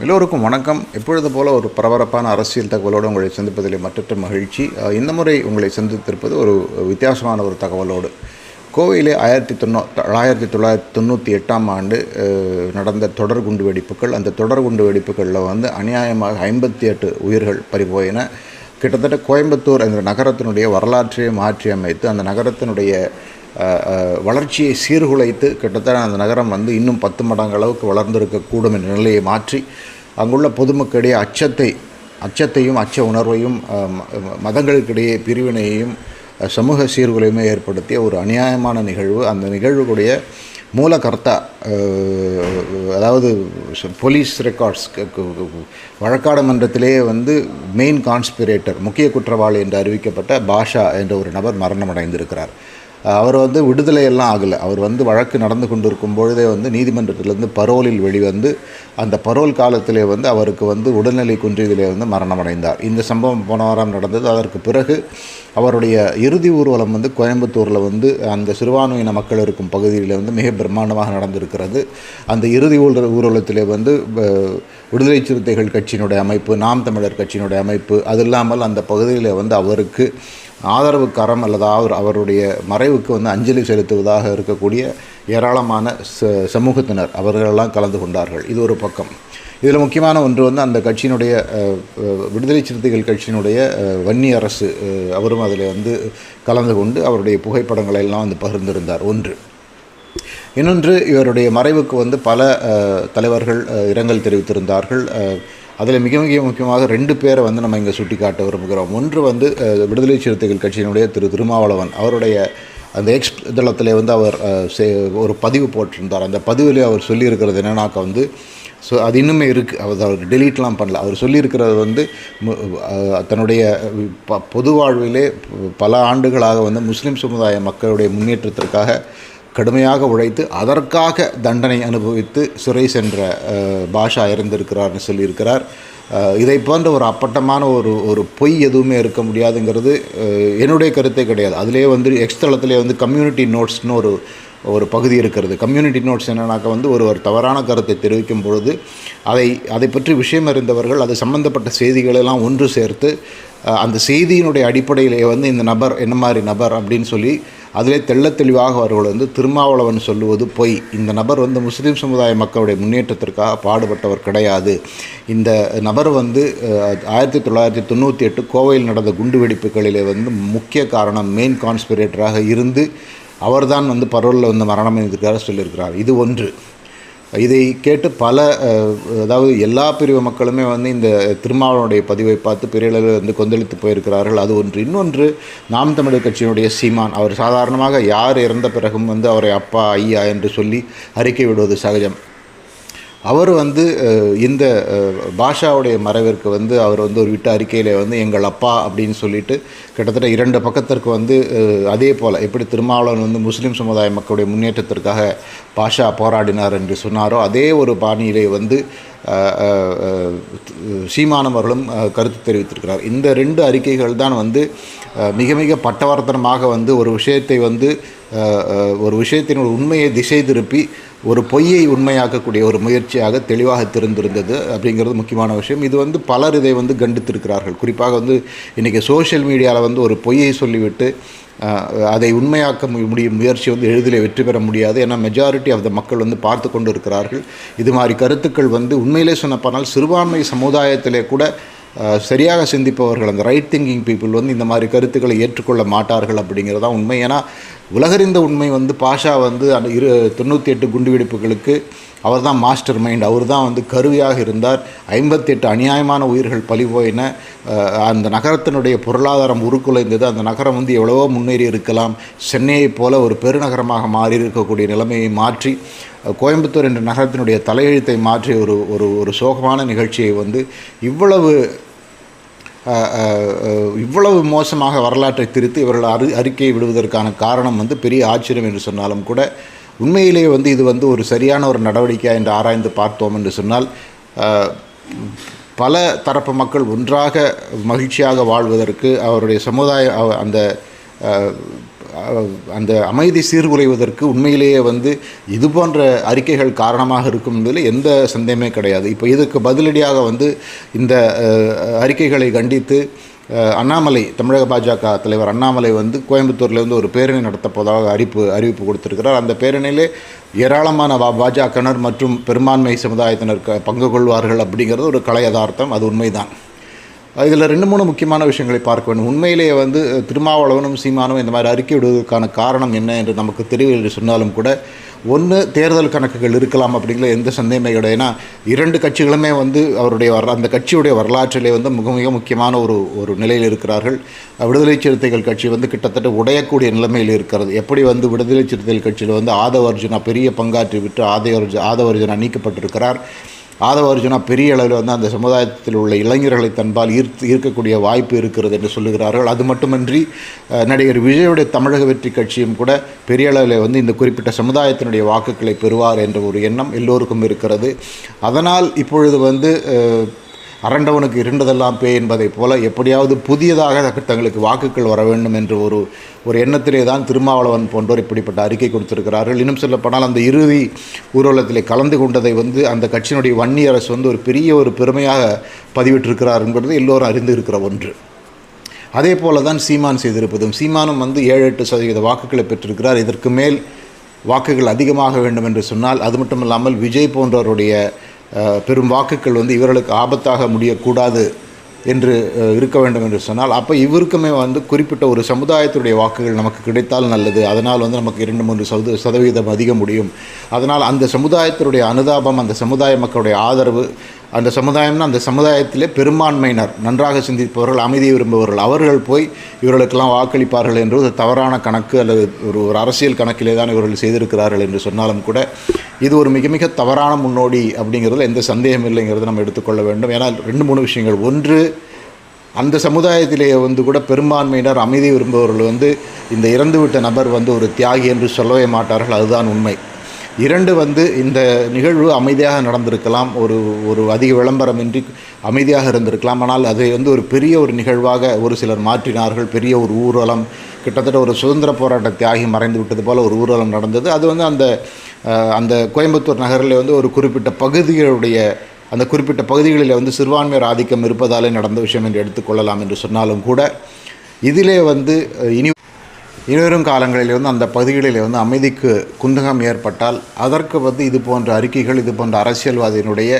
எல்லோருக்கும் வணக்கம். எப்பொழுது போல ஒரு பரபரப்பான அரசியல் தகவலோடு உங்களை சந்திப்பதில் மற்றற்ற மகிழ்ச்சி. இந்த முறை உங்களை சந்தித்திருப்பது ஒரு வித்தியாசமான ஒரு தகவலோடு. கோவையிலே ஆயிரத்தி தொண்ணூ ஆயிரத்தி தொள்ளாயிரத்தி தொண்ணூற்றி எட்டாம் ஆண்டு நடந்த தொடர் குண்டு வெடிப்புகள். அந்த தொடர் குண்டு வெடிப்புகளில் வந்து அநியாயமாக ஐம்பத்தி எட்டு உயிர்கள் பறிபோயின. கிட்டத்தட்ட கோயம்புத்தூர் என்ற நகரத்தினுடைய வரலாற்றையை மாற்றி அமைத்து அந்த நகரத்தினுடைய வளர்ச்சியை சீர்குலைத்து கிட்டத்தட்ட அந்த நகரம் வந்து இன்னும் பத்து மடங்கு அளவுக்கு வளர்ந்திருக்கக்கூடும் என்ற நிலையை மாற்றி அங்குள்ள பொதுமக்களிடையே அச்சத்தை அச்சத்தையும் அச்ச உணர்வையும் மதங்களுக்கிடையே பிரிவினையையும் சமூக சீர்குலையுமே ஏற்படுத்திய ஒரு அநியாயமான நிகழ்வு. அந்த நிகழ்வுடைய மூலகர்த்தா அதாவது போலீஸ் ரெக்கார்ட்ஸ் வழக்காடமன்றத்திலேயே வழக்காடு மன்றத்திலேயே வந்து மெயின் கான்ஸ்பிரேட்டர் முக்கிய குற்றவாளி என்று அறிவிக்கப்பட்ட பாஷா என்ற ஒரு நபர் மரணமடைந்திருக்கிறார். அவர் வந்து விடுதலை எல்லாம் ஆகலை. அவர் வந்து வழக்கு நடந்து கொண்டிருக்கும் பொழுதே வந்து நீதிமன்றத்திலேருந்து பரோலில் வெளிவந்து அந்த பரோல் காலத்திலே வந்து அவருக்கு வந்து உடல்நிலை குன்றியதிலே வந்து மரணமடைந்தார். இந்த சம்பவம் போன வாரம் நடந்தது. அதற்கு பிறகு அவருடைய இறுதி ஊர்வலம் வந்து கோயம்புத்தூரில் வந்து அந்த சிறுபான்மையின மக்கள் இருக்கும் பகுதியில் வந்து மிக பிரம்மாண்டமாக நடந்திருக்கிறது. அந்த இறுதி ஊர் ஊர்வலத்திலே வந்து விடுதலை சிறுத்தைகள் கட்சியினுடைய அமைப்பு நாம் தமிழர் கட்சியினுடைய அமைப்பு அது இல்லாமல் அந்த பகுதியில் வந்து அவருக்கு ஆதரவுக்காரம் அல்லது அவர் அவருடைய மறைவுக்கு வந்து அஞ்சலி செலுத்துவதாக இருக்கக்கூடிய ஏராளமான ச சமூகத்தினர் அவர்களெல்லாம் கலந்து கொண்டார்கள். இது ஒரு பக்கம். இதில் முக்கியமான ஒன்று வந்து அந்த கட்சியினுடைய விடுதலை சிறுத்தைகள் கட்சியினுடைய வன்னி அரசு அவரும் அதில் வந்து கலந்து கொண்டு அவருடைய புகைப்படங்களை எல்லாம் வந்து பகிர்ந்திருந்தார். ஒன்று. இன்னொன்று இவருடைய மறைவுக்கு வந்து பல தலைவர்கள் இரங்கல் தெரிவித்திருந்தார்கள். அதில் மிக மிக முக்கியமாக ரெண்டு பேரை வந்து நம்ம இங்கே சுட்டிக்காட்ட விரும்புகிறோம். ஒன்று வந்து விடுதலை சிறுத்தைகள் கட்சியினுடைய திரு திருமாவளவன். அவருடைய அந்த எக்ஸ் தளத்தில் வந்து அவர் சே- ஒரு பதிவு போட்டிருந்தார். அந்த பதிவில் அவர் சொல்லியிருக்கிறது என்னன்னாக்கா வந்து ஸோ அது இன்னுமே இருக்குது அவர் அவர் டெலீட்லாம் பண்ணல. அவர் சொல்லியிருக்கிறது வந்து தன்னுடைய ப பொது வாழ்விலே பல ஆண்டுகளாக வந்து முஸ்லீம் சமுதாய மக்களுடைய முன்னேற்றத்திற்காக கடுமையாக உழைத்து அதற்காக தண்டனை அனுபவித்து சிறை சென்ற பாஷா இறந்திருக்கிறார்னு சொல்லியிருக்கிறார். இதை போன்ற ஒரு அப்பட்டமான ஒரு ஒரு பொய் எதுவுமே இருக்க முடியாதுங்கிறது என்னுடைய கருத்தே கிடையாது. அதிலே வந்து எக்ஸ் தளத்திலே வந்து கம்யூனிட்டி நோட்ஸ்னு ஒரு ஒரு பகுதி இருக்கிறது. கம்யூனிட்டி நோட்ஸ் என்னன்னாக்கா வந்து ஒரு ஒரு தவறான கருத்தை தெரிவிக்கும் பொழுது அதை அதை பற்றி விஷயம் அறிந்தவர்கள் அது சம்பந்தப்பட்ட செய்திகளெல்லாம் ஒன்று சேர்த்து அந்த செய்தியினுடைய அடிப்படையிலே வந்து இந்த நபர் என்ன மாதிரி நபர் அப்படின்னு சொல்லி அதிலே தெள்ளத் தெளிவாக அவர்கள் வந்து திருமாவளவன் சொல்லுவது பொய். இந்த நபர் வந்து முஸ்லீம் சமுதாய மக்களுடைய முன்னேற்றத்திற்காக பாடுபட்டவர் கிடையாது. இந்த நபர் வந்து ஆயிரத்தி தொள்ளாயிரத்தி தொண்ணூற்றி எட்டு கோவையில் நடந்த குண்டு வெடிப்புகளிலே வந்து முக்கிய காரணம் மெயின் கான்ஸ்பிரேட்டராக இருந்து அவர்தான் வந்து பரோலில் வந்து மரணம் அடைந்திருக்கிறார் சொல்லியிருக்கிறார். இது ஒன்று. இதை கேட்டு பல அதாவது எல்லா பிரிவு மக்களுமே வந்து இந்த திருமாவளவனுடைய பதிவை பார்த்து பெரிய அளவில் வந்து கொந்தளித்து போயிருக்கிறார்கள். அது ஒன்று. இன்னொன்று நாம் தமிழர் கட்சியினுடைய சீமான் அவர் சாதாரணமாக யார் இறந்த பிறகும் வந்து அவரை அப்பா ஐயா என்று சொல்லி அறிக்கை விடுவது சகஜம். அவர் வந்து இந்த பாஷாவுடைய மறைவிற்கு வந்து அவர் வந்து ஒரு விட்ட அறிக்கையில் வந்து எங்கள் அப்பா அப்படின்னு சொல்லிட்டு கிட்டத்தட்ட இரண்டு பக்கத்திற்கு வந்து அதே போல் எப்படி திருமாவளவன் வந்து முஸ்லீம் சமுதாய மக்களுடைய முன்னேற்றத்திற்காக பாஷா போராடினார் என்று சொன்னாரோ அதே ஒரு பாணியிலே வந்து சீமானவர்களும் கருத்து தெரிவித்திருக்கிறார். இந்த ரெண்டு அறிக்கைகள் தான் வந்து மிக மிக பட்டவர்த்தனமாக வந்து ஒரு விஷயத்தை வந்து ஒரு விஷயத்தின் ஒரு உண்மையை திசை திருப்பி ஒரு பொய்யை உண்மையாக்கக்கூடிய ஒரு முயற்சியாக தெளிவாக தெரிந்திருந்தது அப்படிங்கிறது முக்கியமான விஷயம். இது வந்து பலர் இதை வந்து கண்டித்திருக்கிறார்கள். குறிப்பாக வந்து இன்றைக்கி சோஷியல் மீடியாவில் வந்து ஒரு பொய்யை சொல்லிவிட்டு அதை உண்மையாக்க முடியும் முயற்சி வந்து எளிதில் வெற்றி பெற முடியாது. ஏன்னா மெஜாரிட்டி ஆஃப் த மக்கள் வந்து பார்த்து கொண்டு இருக்கிறார்கள். இது மாதிரி கருத்துக்கள் வந்து உண்மையிலே சொன்னப்பனால் சிறுபான்மை சமுதாயத்திலே கூட சரியாக சிந்திப்பவர்கள் அந்த ரைட் திங்கிங் பீப்புள் வந்து இந்த மாதிரி கருத்துக்களை ஏற்றுக்கொள்ள மாட்டார்கள் அப்படிங்கிறதான் உண்மை. ஏன்னா உலகறிந்த உண்மை வந்து பாஷா வந்து அந்த இரு தொண்ணூற்றி எட்டு குண்டுவெடிப்புகளுக்கு அவர் தான் மாஸ்டர் மைண்ட். அவர் தான் வந்து கருவியாக இருந்தார். ஐம்பத்தெட்டு அநியாயமான உயிர்கள் பழிபோயின. அந்த நகரத்தினுடைய பொருளாதாரம் உருக்குலைந்தது. அந்த நகரம் வந்து எவ்வளவோ முன்னேறி இருக்கலாம். சென்னையைப் போல ஒரு பெருநகரமாக மாறி இருக்கக்கூடிய நிலைமையை மாற்றி கோயம்புத்தூர் என்ற நகரத்தினுடைய தலையெழுத்தை மாற்றி ஒரு ஒரு ஒரு சோகமான நிகழ்ச்சியை வந்து இவ்வளவு இவ்வளவு மோசமாக வரலாற்றை திருத்தி இவர்கள் அறி அறிக்கையை விடுவதற்கான காரணம் வந்து பெரிய ஆச்சரியம் என்று சொன்னாலும் கூட உண்மையிலேயே வந்து இது வந்து ஒரு சரியான ஒரு நடவடிக்கையாக என்று ஆராய்ந்து பார்த்தோம் என்று சொன்னால் பல தரப்பு மக்கள் ஒன்றாக மகிழ்ச்சியாக வாழ்வதற்கு அவருடைய சமுதாய அந்த அந்த அமைதி சீர்குலைவதற்கு உண்மையிலேயே வந்து இது போன்ற அறிக்கைகள் காரணமாக இருக்கும் என்பதில் எந்த சந்தேகமே கிடையாது. இப்போ இதுக்கு பதிலடியாக வந்து இந்த அறிக்கைகளை கண்டித்து அண்ணாமலை தமிழக பாஜக தலைவர் அண்ணாமலை வந்து கோயம்புத்தூரில் வந்து ஒரு பேரணி நடத்தப்போவதாக அறிப்பு அறிவிப்பு அறிவிப்பு கொடுத்திருக்கிறார். அந்த பேரணியிலே ஏராளமான பா பாஜகனர் மற்றும் பெரும்பான்மை சமுதாயத்தினர் க- பங்கு கொள்வார்கள் அப்படிங்கிறது ஒரு கலை யதார்த்தம். அது உண்மைதான். இதில் ரெண்டு மூணு முக்கியமான விஷயங்களை பார்க்க வேண்டும். உண்மையிலேயே வந்து திருமாவளவனும் சீமானும் இந்த மாதிரி அறிக்கை விடுவதற்கான காரணம் என்ன என்று நமக்கு தெரியவில்லை என்று சொன்னாலும் கூட ஒன்று தேர்தல் கணக்குகள் இருக்கலாம் அப்படிங்கிற எந்த சந்தேகமே கிடையாது. ஏன்னா இரண்டு கட்சிகளுமே வந்து அவருடைய வர அந்த கட்சியுடைய வரலாற்றிலே வந்து மிக மிக முக்கியமான ஒரு ஒரு நிலையில் இருக்கிறார்கள். விடுதலை சிறுத்தைகள் கட்சி வந்து கிட்டத்தட்ட உடையக்கூடிய நிலைமையில் இருக்கிறது. எப்படி வந்து விடுதலை சிறுத்தைகள் கட்சியில் வந்து ஆதவ அர்ஜுனா பெரிய பங்காற்றி விட்டு ஆதவ ஆதவர்ஜுனா ஆதவ அர்ஜுனா நீக்கப்பட்டிருக்கிறார்? ஆதவ அர்ஜுனா பெரிய அளவில் வந்து அந்த சமுதாயத்தில் உள்ள இளைஞர்களை தன்பால் ஈர்த்து ஈர்க்கக்கூடிய வாய்ப்பு இருக்கிறது என்று சொல்லுகிறார்கள். அது மட்டுமன்றி நடிகர் விஜயுடைய தமிழக வெற்றி கட்சியும் கூட பெரிய அளவில் வந்து இந்த குறிப்பிட்ட சமுதாயத்தினுடைய வாக்குகளை பெறுவார் என்ற ஒரு எண்ணம் எல்லோருக்கும் இருக்கிறது. அதனால் இப்பொழுது வந்து அரண்டவனுக்கு இருண்டதெல்லாம் பே என்பதைப் போல எப்படியாவது புதியதாக தங்களுக்கு வாக்குகள் வர வேண்டும் என்ற ஒரு ஒரு எண்ணத்திலே தான் திருமாவளவன் போன்றோர் இப்படிப்பட்ட அறிக்கை கொடுத்திருக்கிறார்கள். இன்னும் சொல்லப்போனால் அந்த இறுதி ஊர்வலத்திலே கலந்து கொண்டதை வந்து அந்த கட்சியினுடைய வன்னி அரசு வந்து ஒரு பெரிய ஒரு பெருமையாக பதிவிட்டிருக்கிறார் என்பது எல்லோரும் அறிந்து இருக்கிற ஒன்று. அதே போல தான் சீமான் செய்திருப்பதும் சீமானும் வந்து ஏழு எட்டு சதவீத வாக்குகளை பெற்றிருக்கிறார். இதற்கு மேல் வாக்குகள் அதிகமாக வேண்டும் என்று சொன்னால் அது மட்டும் இல்லாமல் விஜய் போன்றவருடைய பெரும் வாக்குகள் வந்து இவர்களுக்கு ஆபத்தாக முடியக்கூடாது என்று இருக்க வேண்டும் என்று சொன்னால் அப்போ இவருக்குமே வந்து குறிப்பிட்ட ஒரு சமுதாயத்துடைய வாக்குகள் நமக்கு கிடைத்தால் நல்லது. அதனால் வந்து நமக்கு இரண்டு மூன்று சதவீத சதவீதம் அதிக முடியும். அதனால் அந்த சமுதாயத்தினுடைய அனுதாபம் அந்த சமுதாய மக்களுடைய ஆதரவு அந்த சமுதாயம்னா அந்த சமுதாயத்திலே பெரும்பான்மையினர் நன்றாக சிந்திப்பவர்கள் அமைதியை விரும்புபவர்கள். அவர்கள் போய் இவர்களுக்கெல்லாம் வாக்களிப்பார்கள் என்று ஒரு தவறான கணக்கு அல்லது ஒரு ஒரு அரசியல் கணக்கிலே தான் இவர்கள் செய்திருக்கிறார்கள் என்று சொன்னாலும் கூட இது ஒரு மிக மிக தவறான முன்னோடி அப்படிங்கிறதுல எந்த சந்தேகம் இல்லைங்கிறத நம்ம எடுத்துக்கொள்ள வேண்டும். ஏன்னா ரெண்டு மூணு விஷயங்கள். ஒன்று அந்த சமுதாயத்திலேயே வந்து கூட பெரும்பான்மையினர் அமைதி விரும்புபவர்கள் வந்து இந்த இறந்துவிட்ட நபர் வந்து ஒரு தியாகி என்று சொல்லவே மாட்டார்கள். அதுதான் உண்மை. இரண்டு வந்து இந்த நிகழ்வு அமைதியாக நடந்திருக்கலாம் ஒரு ஒரு அதிக விளம்பரமின்றி அமைதியாக இருந்திருக்கலாம் ஆனால் அதை வந்து ஒரு பெரிய ஒரு நிகழ்வாக ஒரு சிலர் மாற்றினார்கள். பெரிய ஒரு ஊர்வலம் கிட்டத்தட்ட ஒரு சுதந்திர போராட்ட தியாகி மறைந்து விட்டது போல் ஒரு ஊர்வலம் நடந்தது. அது வந்து அந்த அந்த கோயம்புத்தூர் நகரில் வந்து ஒரு குறிப்பிட்ட பகுதிகளுடைய அந்த குறிப்பிட்ட பகுதிகளில் வந்து சிறுபான்மையர் ஆதிக்கம் இருப்பதாலே நடந்த விஷயம் என்று எடுத்துக்கொள்ளலாம் என்று சொன்னாலும் கூட இதிலே வந்து இனி இனிவரும் காலங்களில் வந்து அந்த பகுதிகளில் வந்து அமைதிக்கு குந்தகம் ஏற்பட்டால் அதற்கு வந்து இது போன்ற அறிக்கைகள் இது போன்ற அரசியல்வாதியினுடைய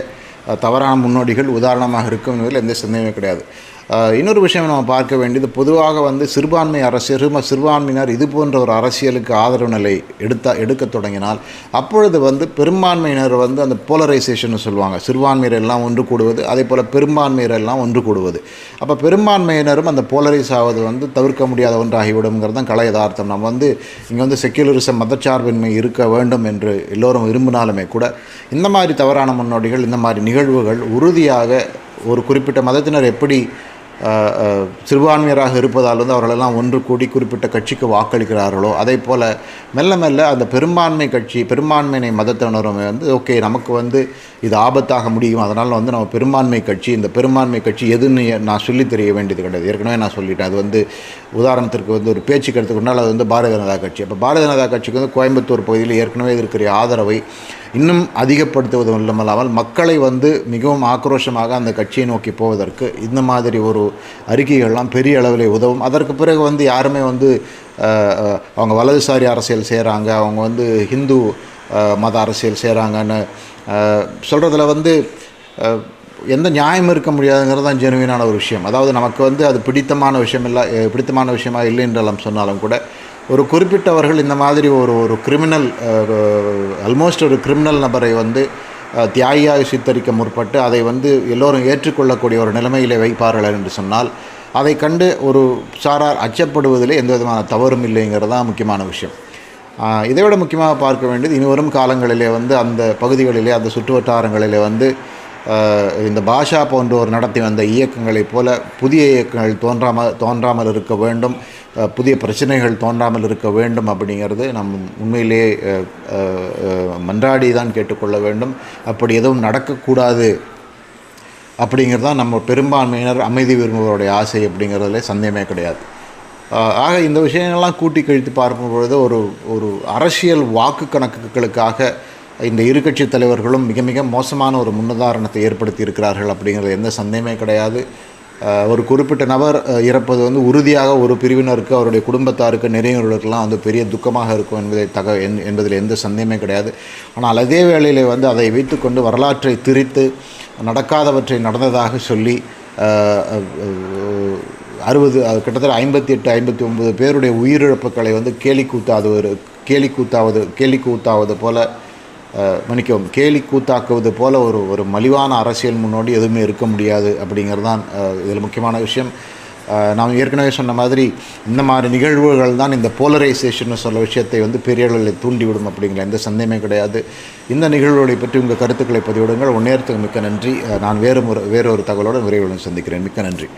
தவறான முன்னோடிகள் உதாரணமாக இருக்கும் என்பதில் எந்த சந்தேகமே கிடையாது. இன்னொரு விஷயம் நம்ம பார்க்க வேண்டியது பொதுவாக வந்து சிறுபான்மை அரசியல் சிறுபான்மையினர் இது போன்ற ஒரு அரசியலுக்கு ஆதரவு நிலை எடுத்த எடுக்கத் தொடங்கினால் அப்பொழுது வந்து பெரும்பான்மையினர் வந்து அந்த போலரைசேஷன் சொல்லுவாங்க. சிறுபான்மையர் எல்லாம் ஒன்று கூடுவது அதே போல் பெரும்பான்மையர் எல்லாம் ஒன்று கூடுவது. அப்போ பெரும்பான்மையினரும் அந்த போலரைஸ் ஆவது வந்து தவிர்க்க முடியாத ஒன்றாகிவிடுங்கிறது தான் கலை யதார்த்தம். நம்ம வந்து இங்கே வந்து செக்யூலரிசம் மதச்சார்பின்மை இருக்க வேண்டும் என்று எல்லோரும் விரும்பினாலுமே கூட இந்த மாதிரி தவறான முன்னோடிகள் இந்த மாதிரி நிகழ்வுகள் உறுதியாக ஒரு குறிப்பிட்ட மதத்தினர் எப்படி சிறுபான்மையராக இருப்பதால் வந்து அவர்களெல்லாம் ஒன்று கூடி குறிப்பிட்ட கட்சிக்கு வாக்களிக்கிறார்களோ அதே போல் மெல்ல மெல்ல அந்த பெரும்பான்மை கட்சி பெரும்பான்மையினை மதத்தினரும் வந்து ஓகே நமக்கு வந்து இது ஆபத்தாக முடியும். அதனால் வந்து நம்ம பெரும்பான்மை கட்சி இந்த பெரும்பான்மை கட்சி எதுன்னு நான் சொல்லித் தெரிய வேண்டியது கிடையாது. ஏற்கனவே நான் சொல்லிட்டேன். அது வந்து உதாரணத்திற்கு வந்து ஒரு பேச்சுக்கு எடுத்துக்கொண்டால் அது வந்து பாரதிய ஜனதா கட்சி. அப்போ பாரதிய ஜனதா கட்சிக்கு வந்து கோயம்புத்தூர் பகுதியில் ஏற்கனவே இருக்கிற ஆதரவை இன்னும் அதிகப்படுத்துவதும் இல்லாமல் மக்களை வந்து மிகவும் ஆக்ரோஷமாக அந்த கட்சியை நோக்கி போவதற்கு இந்த மாதிரி ஒரு அறிக்கைகள்லாம் பெரிய அளவில் உதவும். அதற்கு பிறகு வந்து யாருமே வந்து அவங்க வலதுசாரி அரசியல் செய்கிறாங்க அவங்க வந்து ஹிந்து மத அரசியல் செய்கிறாங்கன்னு சொல்கிறதுல வந்து எந்த நியாயம் இருக்க முடியாதுங்கிறது தான் ஜெனுவினான ஒரு விஷயம். அதாவது நமக்கு வந்து அது பிடித்தமான விஷயம் இல்லை பிடித்தமான விஷயமா இல்லை என்றெல்லாம் சொன்னாலும் கூட ஒரு குறிப்பிட்டவர்கள் இந்த மாதிரி ஒரு ஒரு கிரிமினல் ஆல்மோஸ்ட் ஒரு கிரிமினல் நபரை வந்து தியாகியாக சித்தரிக்க முற்பட்டு அதை வந்து எல்லோரும் ஏற்றுக்கொள்ளக்கூடிய ஒரு நிலைமையிலே வைப்பார்கள் என்று சொன்னால் அதை கண்டு ஒரு சாரார் அச்சப்படுவதில் எந்த விதமான தவறும் இல்லைங்கிறது தான் முக்கியமான விஷயம். இதை விட முக்கியமாக பார்க்க வேண்டியது இனி வரும் காலங்களிலே வந்து அந்த பகுதிகளிலே அந்த சுற்று வட்டாரங்களிலே வந்து இந்த பாஷா போன்றோர் நடத்தி வந்த இயக்கங்களைப் போல புதிய இயக்கங்கள் தோன்றாமல் தோன்றாமல் இருக்க வேண்டும். புதிய பிரச்சனைகள் தோன்றாமல் இருக்க வேண்டும் அப்படிங்கிறது நம் உண்மையிலேயே மன்றாடி தான் கேட்டுக்கொள்ள வேண்டும். அப்படி எதுவும் நடக்கக்கூடாது அப்படிங்கிறது தான் நம்ம பெரும்பான்மையினர் அமைதி விரும்புவருடைய ஆசை அப்படிங்கிறதுல சந்தேகமே கிடையாது. ஆக இந்த விஷயங்கள்லாம் கூட்டி கழித்து பார்க்கும் பொழுது ஒரு ஒரு அரசியல் வாக்கு கணக்குகளுக்காக இந்த இரு கட்சி தலைவர்களும் மிக மிக மோசமான ஒரு முன்னுதாரணத்தை ஏற்படுத்தி இருக்கிறார்கள் அப்படிங்கிறது எந்த சந்தேகமே கிடையாது. ஒரு குறிப்பிட்ட நபர் இறப்பது வந்து உறுதியாக ஒரு பிரிவினருக்கு அவருடைய குடும்பத்தாருக்கு நிறையவர்களுக்கெல்லாம் வந்து பெரிய துக்கமாக இருக்கும் என்பதை தக என்- என்பதில் எந்த சந்தேகமே கிடையாது. ஆனால் அதே வேளையில் வந்து அதை வைத்துக்கொண்டு வரலாற்றை திரித்து நடக்காதவற்றை நடந்ததாக சொல்லி அறுபது அது கிட்டத்தட்ட ஐம்பத்தி எட்டு ஐம்பத்தி ஒன்பது பேருடைய உயிரிழப்புகளை வந்து கேலி கூத்தாது ஒரு கேலி கூத்தாவது கேலி கூத்தாவது போல மன்னிக்கவும் கேலி கூத்தாக்குவது போல ஒரு ஒரு மலிவான அரசியல் முன்னோடி எதுவுமே இருக்க முடியாது அப்படிங்கிறது தான் இதில் முக்கியமான விஷயம். நாம் ஏற்கனவே சொன்ன மாதிரி இந்த மாதிரி நிகழ்வுகள் தான் இந்த போலரைசேஷன் சொல்ல விஷயத்தை வந்து பெரிய அளவில் தூண்டிவிடும் அப்படிங்கிற எந்த சந்தேகமே கிடையாது. இந்த நிகழ்வுகளை பற்றி உங்கள் கருத்துக்களை பதிவிடுங்கள். உன்னேரத்துக்கு மிக்க நன்றி. நான் வேறு முறை வேறொரு தகவலோடு விரைவில் சந்திக்கிறேன். மிக்க நன்றி.